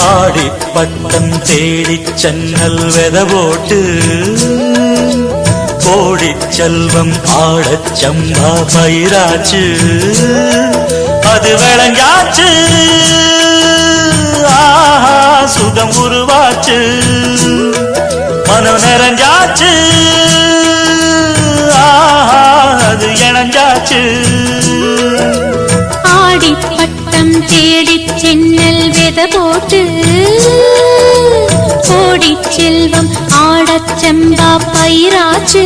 ஆடி பட்டம் தேடி சென்னல் வெதவோட்டு கோடி செல்வம் ஆடச் சம்பா பயிராச்சு. அது விளங்காச்சு. ஆஹா சுகம் உருவாச்சு. மனம் நிறைஞ்சாச்சு. ஆஹா அது இணைஞ்சாச்சு. தேடிச் சென்னல் வெத போட்டு கோடிச் செல்வம் ஆடச் செம்பா பயிராச்சு.